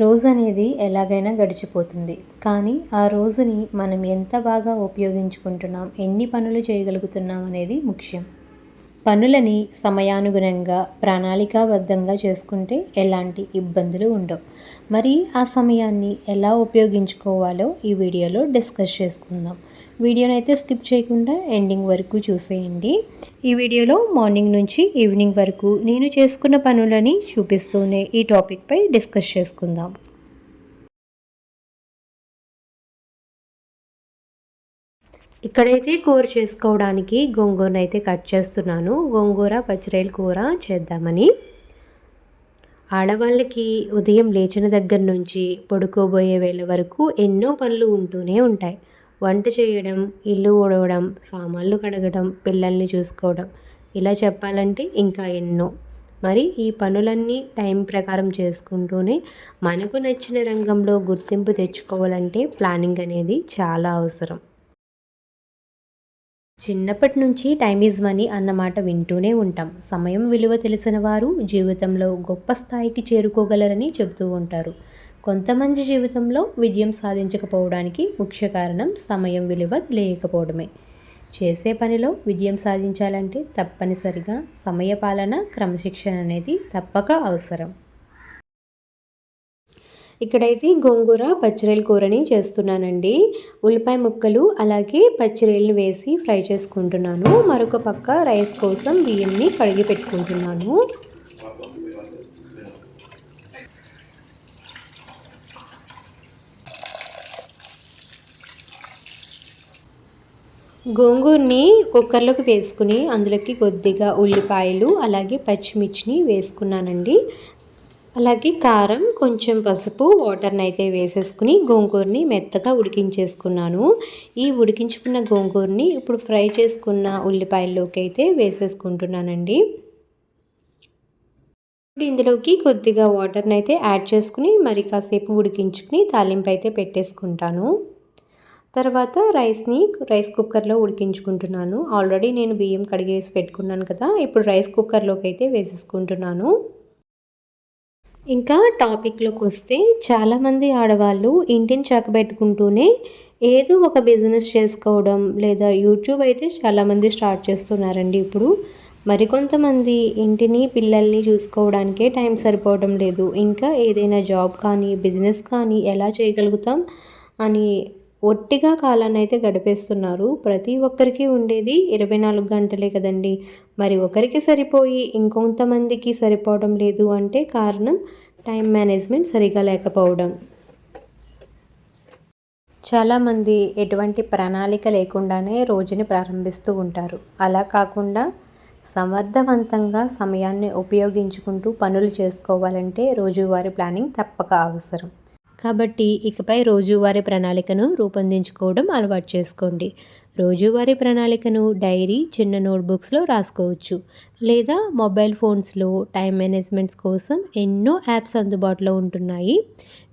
రోజు అనేది ఎలాగైనా గడిచిపోతుంది. కానీ ఆ రోజుని మనం ఎంత బాగా ఉపయోగించుకుంటున్నాం ఎన్ని పనులు చేయగలుగుతున్నాం అనేది ముఖ్యం. పనులని సమయానుగుణంగా ప్రణాళికాబద్ధంగా చేసుకుంటే ఎలాంటి ఇబ్బందులు ఉండవు. మరి ఆ సమయాన్ని ఎలా ఉపయోగించుకోవాలో ఈ వీడియోలో డిస్కస్ చేసుకుందాం. వీడియోని అయితే స్కిప్ చేయకుండా ఎండింగ్ వరకు చూసేయండి. ఈ వీడియోలో మార్నింగ్ నుంచి ఈవినింగ్ వరకు నేను చేసుకున్న పనులని చూపిస్తూనే ఈ టాపిక్పై డిస్కస్ చేసుకుందాం. ఇక్కడైతే కూర చేసుకోవడానికి గోంగూరను అయితే కట్ చేస్తున్నాను. గోంగూర పచ్చిరాయల కూర చేద్దామని. ఆడవాళ్ళకి ఉదయం లేచిన దగ్గర నుంచి పడుకోబోయే వేళ వరకు ఎన్నో పనులు ఉంటూనే ఉంటాయి. వంట చేయడం ఇల్లు ఊడవడం సామాన్లు కడగడం పిల్లల్ని చూసుకోవడం. ఇలా చెప్పాలంటే ఇంకా ఎన్నో. మరి ఈ పనులన్నీ టైం ప్రకారం చేసుకుంటూనే మనకు నచ్చిన రంగంలో గుర్తింపు తెచ్చుకోవాలంటే ప్లానింగ్ అనేది చాలా అవసరం. చిన్నప్పటి నుంచి టైం ఈజ్ మనీ అన్నమాట వింటూనే ఉంటాం. సమయం విలువ తెలిసిన వారు జీవితంలో గొప్ప స్థాయికి చేరుకోగలరని చెబుతూ ఉంటారు. కొంతమంది జీవితంలో విజయం సాధించకపోవడానికి ముఖ్య కారణం సమయం విలువ తెలియకపోవడమే. చేసే పనిలో విజయం సాధించాలంటే తప్పనిసరిగా సమయపాలన క్రమశిక్షణ అనేది తప్పక అవసరం. ఇక్కడైతే గోంగూర పచ్చిరేలు కూరని చేస్తున్నానండి. ఉల్లిపాయ ముక్కలు అలాగే పచ్చిరేలను వేసి ఫ్రై చేసుకుంటున్నాను. మరొక పక్క రైస్ కోసం బియ్యంని కడిగి పెట్టుకుంటున్నాను. గోంగూరని కుక్కర్లోకి వేసుకుని అందులోకి కొద్దిగా ఉల్లిపాయలు అలాగే పచ్చిమిర్చిని వేసుకున్నానండి. అలాగే కారం కొంచెం పసుపు వాటర్ని అయితే వేసేసుకుని గోంగూరని మెత్తగా ఉడికించేసుకున్నాను. ఈ ఉడికించుకున్న గోంగూరని ఇప్పుడు ఫ్రై చేసుకున్న ఉల్లిపాయల్లోకి అయితే వేసేసుకుంటున్నానండి. ఇప్పుడు ఇందులోకి కొద్దిగా వాటర్ని అయితే యాడ్ చేసుకుని మరి కాసేపు ఉడికించుకుని తాలింపు అయితే పెట్టేసుకుంటాను. తర్వాత రైస్ని రైస్ కుక్కర్లో ఉడికించుకుంటున్నాను. ఆల్రెడీ నేను బియ్యం కడిగేసి పెట్టుకున్నాను కదా ఇప్పుడు రైస్ కుక్కర్లోకి అయితే వేసేసుకుంటున్నాను. ఇంకా టాపిక్లోకి వస్తే చాలామంది ఆడవాళ్ళు ఇంటిని చక్కబెట్టుకుంటూనే ఏదో ఒక బిజినెస్ చేసుకోవడం లేదా యూట్యూబ్ అయితే చాలామంది స్టార్ట్ చేస్తున్నారండి ఇప్పుడు. మరికొంతమంది ఇంటిని పిల్లల్ని చూసుకోవడానికే టైం సరిపోవడం లేదు. ఇంకా ఏదైనా జాబ్ కానీ బిజినెస్ కానీ ఎలా చేయగలుగుతాం అని ఒట్టిగా కాలాన్ని అయితే గడిపేస్తున్నారు. ప్రతి ఒక్కరికి ఉండేది ఇరవై నాలుగు గంటలే కదండి. మరి ఒకరికి సరిపోయి ఇంకొంతమందికి సరిపోవడం లేదు అంటే కారణం టైం మేనేజ్మెంట్ సరిగా లేకపోవడం. చాలామంది ఎటువంటి ప్రణాళిక లేకుండానే రోజుని ప్రారంభిస్తూ ఉంటారు. అలా కాకుండా సమర్థవంతంగా సమయాన్ని ఉపయోగించుకుంటూ పనులు చేసుకోవాలంటే రోజువారీ ప్లానింగ్ తప్పక అవసరం. కాబట్టి ఇకపై రోజువారీ ప్రణాళికను రూపొందించుకోవడం అలవాటు చేసుకోండి. రోజువారీ ప్రణాళికను డైరీ చిన్న నోట్బుక్స్లో రాసుకోవచ్చు. లేదా మొబైల్ ఫోన్స్లో టైం మేనేజ్మెంట్స్ కోసం ఎన్నో యాప్స్ అందుబాటులో ఉంటున్నాయి.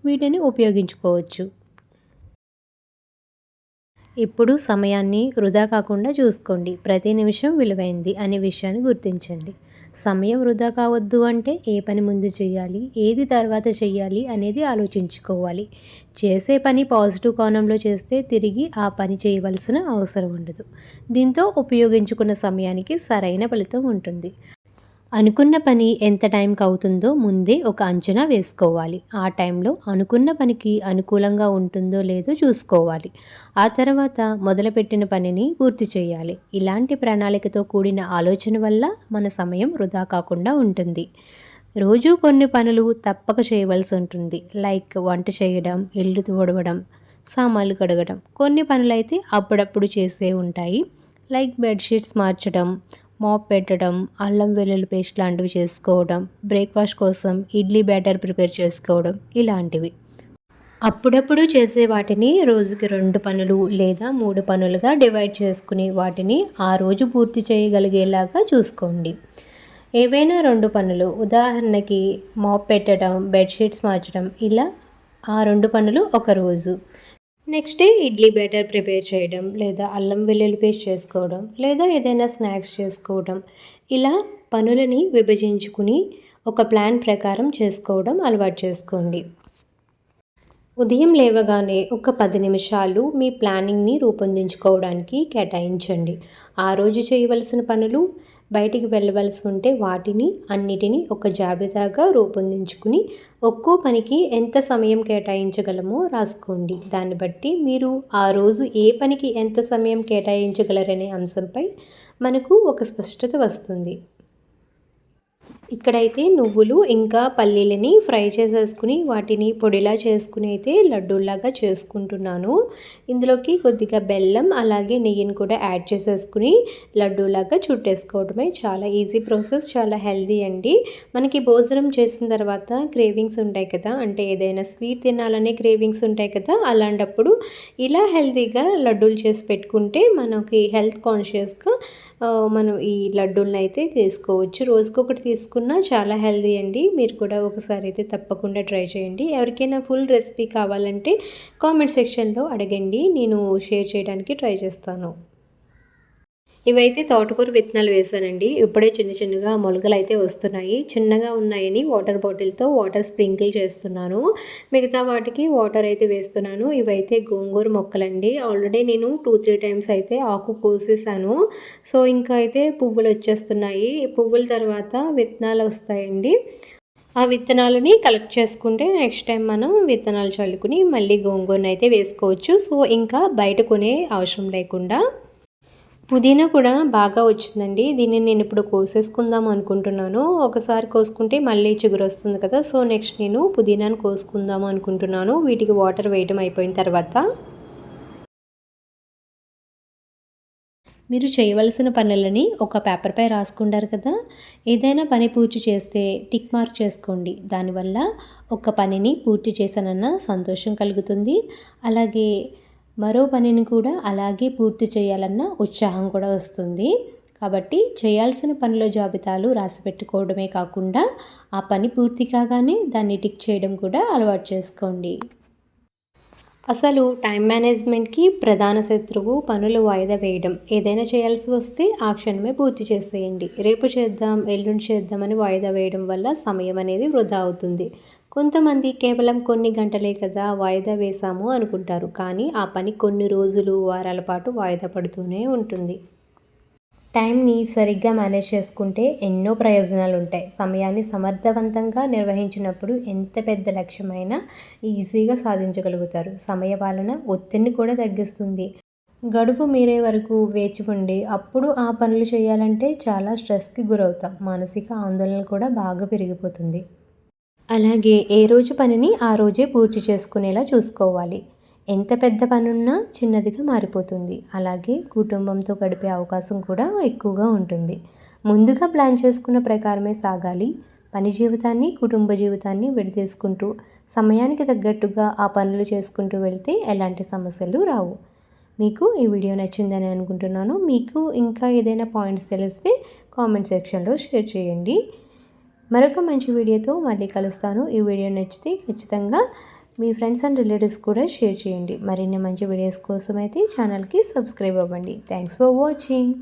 వీటిని ఉపయోగించుకోవచ్చు. ఇప్పుడు సమయాన్ని వృధా కాకుండా చూసుకోండి. ప్రతి నిమిషం విలువైంది అనే విషయాన్ని గుర్తించండి. సమయం వృధా కావద్దు అంటే ఏ పని ముందు చేయాలి ఏది తర్వాత చేయాలి అనేది ఆలోచించుకోవాలి. చేసే పని పాజిటివ్ కోణంలో చేస్తే తిరిగి ఆ పని చేయవలసిన అవసరం ఉండదు. దీంతో ఉపయోగించుకున్న సమయానికి సరైన ఫలితం ఉంటుంది. అనుకున్న పని ఎంత టైంకి అవుతుందో ముందే ఒక అంచనా వేసుకోవాలి. ఆ టైంలో అనుకున్న పనికి అనుకూలంగా ఉంటుందో లేదో చూసుకోవాలి. ఆ తర్వాత మొదలుపెట్టిన పనిని పూర్తి చేయాలి. ఇలాంటి ప్రణాళికతో కూడిన ఆలోచన వల్ల మన సమయం వృధా కాకుండా ఉంటుంది. రోజు కొన్ని పనులు తప్పక చేయవలసి ఉంటుంది. లైక్ వంట చేయడం ఇల్లు తుడవడం సామాన్లు కడగడం. కొన్ని పనులైతే అప్పుడప్పుడు చేసే ఉంటాయి. లైక్ బెడ్షీట్స్ మార్చడం మాప్ పెట్టడం అల్లం వెల్లుల్లి పేస్ట్ లాంటివి చేసుకోవడం బ్రేక్ఫాస్ట్ కోసం ఇడ్లీ బ్యాటర్ ప్రిపేర్ చేసుకోవడం ఇలాంటివి. అప్పుడప్పుడు చేసే వాటిని రోజుకి రెండు పనులు లేదా మూడు పనులుగా డివైడ్ చేసుకుని వాటిని ఆ రోజు పూర్తి చేయగలిగేలాగా చూసుకోండి. ఏవైనా రెండు పనులు ఉదాహరణకి మాప్ పెట్టడం బెడ్షీట్స్ మార్చడం ఇలా ఆ రెండు పనులు ఒక రోజు. Next day idli batter prepare చేయడం లేదా అల్లం వెల్లుల్లి పేస్ట్ చేసుకోవడం లేదా ఏదైనా స్నాక్స్ చేసుకోవడం. ఇలా పనులని విభజించుకుని ఒక ప్లాన్ ప్రకారం చేసుకోవడం అలవాటు చేసుకోండి. ఉదయం లేవగానే ఒక పది నిమిషాలు మీ ప్లానింగ్ని రూపొందించుకోవడానికి కేటాయించండి. ఆ రోజు చేయవలసిన పనులు బయటికి వెళ్ళవలసి ఉంటే వాటిని అన్నిటినీ ఒక జాబితాగా రూపొందించుకుని ఒక్కో పనికి ఎంత సమయం కేటాయించగలమో రాసుకోండి. దాన్ని బట్టి మీరు ఆ రోజు ఏ పనికి ఎంత సమయం కేటాయించగలరనే అంశంపై మనకు ఒక స్పష్టత వస్తుంది. ఇక్కడైతే నువ్వులు ఇంకా పల్లీలని ఫ్రై చేసేసుకుని వాటిని పొడిలా చేసుకుని అయితే లడ్డూలాగా చేసుకుంటున్నాను. ఇందులోకి కొద్దిగా బెల్లం అలాగే నెయ్యిని కూడా యాడ్ చేసేసుకుని లడ్డూలాగా చుట్టేసుకోవడమే చాలా ఈజీ ప్రాసెస్ చాలా హెల్దీ అండి. మనకి భోజనం చేసిన తర్వాత క్రేవింగ్స్ ఉంటాయి కదా అంటే ఏదైనా స్వీట్ తినాలనే క్రేవింగ్స్ ఉంటాయి కదా అలాంటప్పుడు ఇలా హెల్తీగా లడ్డూలు చేసి పెట్టుకుంటే మనకి హెల్త్ కాన్షియస్గా మనం ఈ లడ్డూలను అయితే తీసుకోవచ్చు. రోజుకొకటి తీసుకున్నా చాలా హెల్దీ అండి. మీరు కూడా ఒకసారి అయితే తప్పకుండా ట్రై చేయండి. ఎవరికైనా ఫుల్ రెసిపీ కావాలంటే కామెంట్ సెక్షన్లో అడగండి. నేను షేర్ చేయడానికి ట్రై చేస్తాను. ఇవైతే తోటకూర విత్తనాలు వేసానండి ఇప్పుడే చిన్న చిన్నగా మొలకలు అయితే వస్తున్నాయి. చిన్నగా ఉన్నాయని వాటర్ బాటిల్తో వాటర్ స్ప్రింకిల్ చేస్తున్నాను. మిగతా వాటికి వాటర్ అయితే వేస్తున్నాను. ఇవైతే గోంగూర మొక్కలండి. ఆల్రెడీ నేను టూ త్రీ టైమ్స్ అయితే ఆకు కోసేసాను. సో ఇంకా అయితే పువ్వులు వచ్చేస్తున్నాయి. పువ్వుల తర్వాత విత్తనాలు వస్తాయండి. ఆ విత్తనాలని కలెక్ట్ చేసుకుంటే నెక్స్ట్ టైం మనం విత్తనాలు చల్లుకుని మళ్ళీ గోంగూరను అయితే వేసుకోవచ్చు. సో ఇంకా బయట కొనే అవసరం లేకుండా పుదీనా కూడా బాగా వచ్చిందండి. దీన్ని నేను ఇప్పుడు కోసేసుకుందాం అనుకుంటున్నాను. ఒకసారి కోసుకుంటే మళ్ళీ చిగురు వస్తుంది కదా సో నెక్స్ట్ నేను పుదీనాను కోసుకుందాం అనుకుంటున్నాను. వీటికి వాటర్ వేయడం అయిపోయిన తర్వాత. మీరు చేయవలసిన పనులని ఒక పేపర్పై రాసుకుంటారు కదా. ఏదైనా పని పూర్తి చేస్తే టిక్ మార్క్ చేసుకోండి. దానివల్ల ఒక పనిని పూర్తి చేశానన్న సంతోషం కలుగుతుంది. అలాగే మరో పనిని కూడా అలాగే పూర్తి చేయాలన్న ఉత్సాహం కూడా వస్తుంది. కాబట్టి చేయాల్సిన పనుల జాబితాలు రాసి పెట్టుకోవడమే కాకుండా ఆ పని పూర్తి కాగానే దాన్ని టిక్ చేయడం కూడా అలవాటు చేసుకోండి. అసలు టైం మేనేజ్మెంట్కి ప్రధాన శత్రువు పనులు వాయిదా వేయడం. ఏదైనా చేయాల్సి వస్తే ఆ క్షణమే పూర్తి చేసేయండి. రేపు చేద్దాం ఎల్లుండి చేద్దామని వాయిదా వేయడం వల్ల సమయం అనేది వృధా అవుతుంది. కొంతమంది కేవలం కొన్ని గంటలే కదా వాయిదా వేశాము అనుకుంటారు కానీ ఆ పని కొన్ని రోజులు వారాల పాటు వాయిదా పడుతూనే ఉంటుంది. టైంని సరిగ్గా మేనేజ్ చేసుకుంటే ఎన్నో ప్రయోజనాలు ఉంటాయి సమయాన్ని సమర్థవంతంగా నిర్వహించినప్పుడు ఎంత పెద్ద లక్ష్యమైనా ఈజీగా సాధించగలుగుతారు. సమయ పాలన ఒత్తిడిని కూడా తగ్గిస్తుంది. గడువు మీరే వరకు వేచి ఉండి అప్పుడు ఆ పనులు చేయాలంటే చాలా స్ట్రెస్కి గురవుతాం. మానసిక ఆందోళన కూడా బాగా పెరిగిపోతుంది. అలాగే ఏ రోజు పనిని ఆ రోజే పూర్తి చేసుకునేలా చూసుకోవాలి. ఎంత పెద్ద పనున్నా చిన్నదిగా మారిపోతుంది. అలాగే కుటుంబంతో గడిపే అవకాశం కూడా ఎక్కువగా ఉంటుంది. ముందుగా ప్లాన్ చేసుకున్న ప్రకారమే సాగాలి. పని జీవితాన్ని కుటుంబ జీవితాన్ని విడదీసుకుంటూ సమయానికి తగ్గట్టుగా ఆ పనులు చేసుకుంటూ వెళ్తే ఎలాంటి సమస్యలు రావు. మీకు ఈ వీడియో నచ్చిందని అనుకుంటున్నాను. మీకు ఇంకా ఏదైనా పాయింట్స్ తెలిస్తే కామెంట్ సెక్షన్లో షేర్ చేయండి. మరొక మంచి వీడియోతో మళ్ళీ కలుస్తాను. ఈ వీడియో నచ్చితే ఖచ్చితంగా మీ ఫ్రెండ్స్ అండ్ రిలేటివ్స్ కూడా షేర్ చేయండి. మరిన్ని మంచి వీడియోస్ కోసం అయితే ఛానల్కి సబ్స్క్రైబ్ అవ్వండి. Thanks for watching.